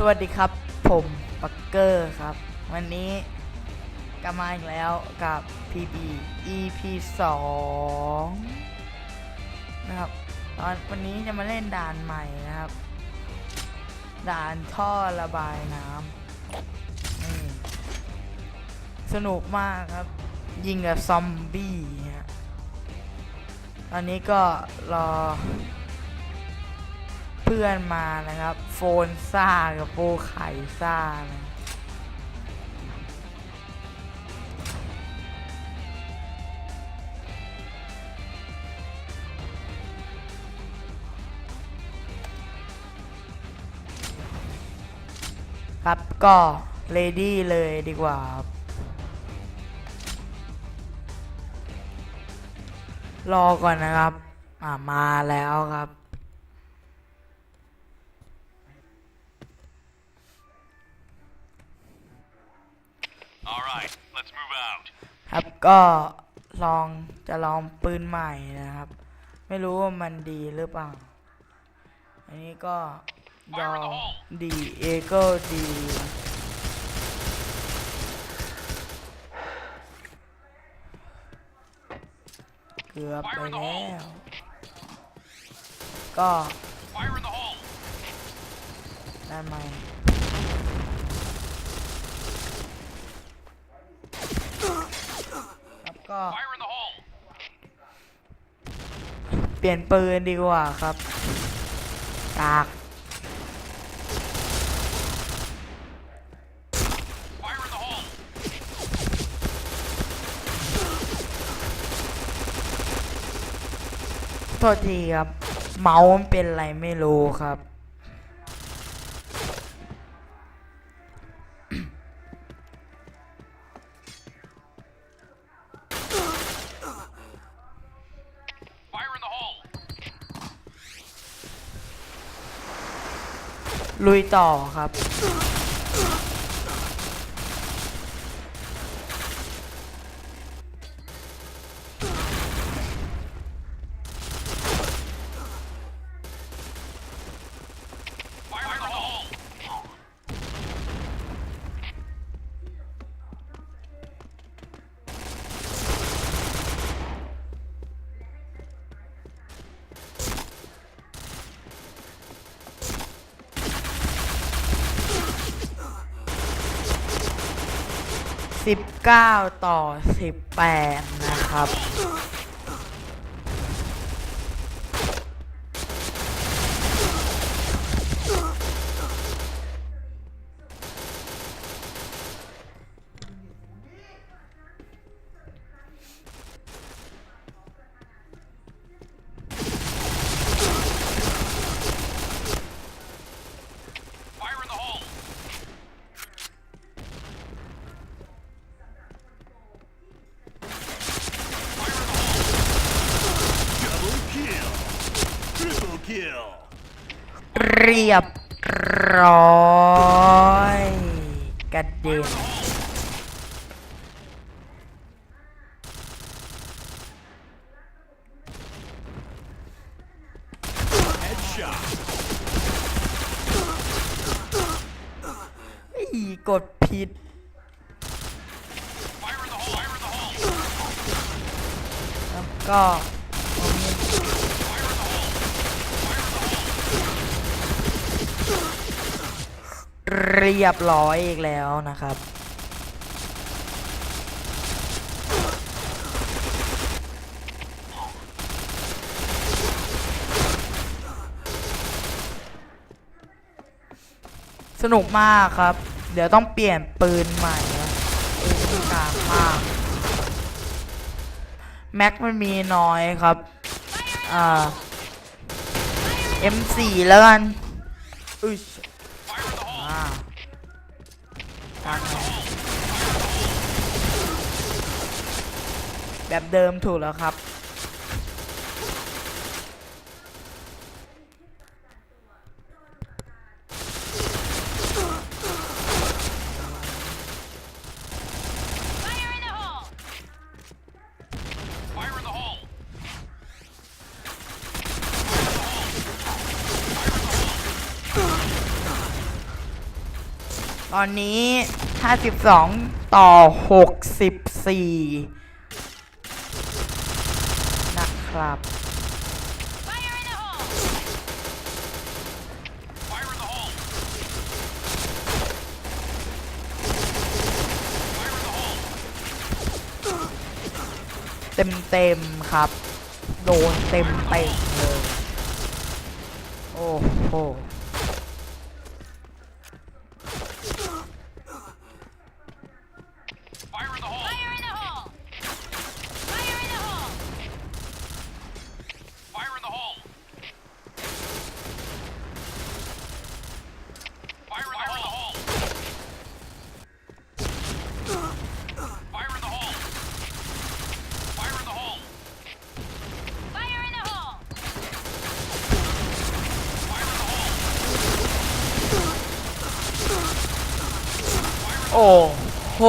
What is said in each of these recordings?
สวัสดีครับ ผมปักเกอร์ครับ วันนี้กลับมาอีกแล้วกับ PB EP 2นะครับตอนวันนี้จะมาเล่นด่านใหม่นะครับ ด่านท่อระบายน้ำนี่สนุกมากครับ ยิงกับซอมบี้ฮะตอนนี้ก็รอ เพื่อนมานะครับ โฟนซ่ากับโปไข่ซ่านะครับก็เลดี้เลยดีกว่าครับรอก่อนนะครับ อ่ามาแล้วครับ ครับก็ลองจะลองปืนใหม่นะครับ ไม่รู้ว่ามันดีหรือเปล่า อันนี้ก็ยอดีเอก็ดีเกือบไปแล้ว ก็ด้านใหม่ครับ ก็ Fire in the hole. เปลี่ยนปืนดีกว่าครับกาก Fire in the hole. โทษทีครับ เมาส์มันเป็นอะไรไม่รู้ครับ ลุยต่อครับ 19 ต่อ 18 นะครับ เรียบร้อยกระเด็นกดผิดแล้วก็ เรียบร้อยอีกแล้วนะครับ สนุกมากครับ เดี๋ยวต้องเปลี่ยนปืนใหม่นะปืนกลางมาก แม็กมันมีน้อยครับ อ่า M4 แล้วกันอุ้ย ทางแบบเดิมถูกแล้วครับ ตอนนี้ 52 ต่อ 64 นะครับ เต็มเต็มครับ โดนเต็มเต็มเลย โอ้โห โอ้โห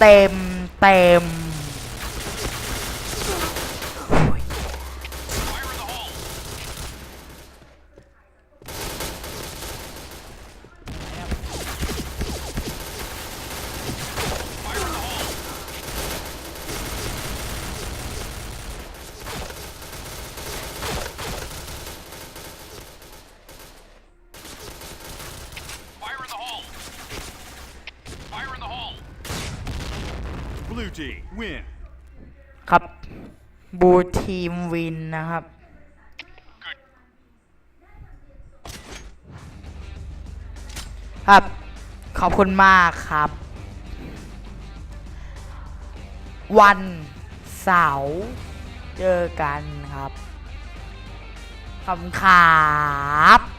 เต็มเต็ม Blue team win. ครับบูทีมวินนะครับ ครับ ขอบคุณมากครับ วันเสาร์เจอกันครับขอบคุณครับ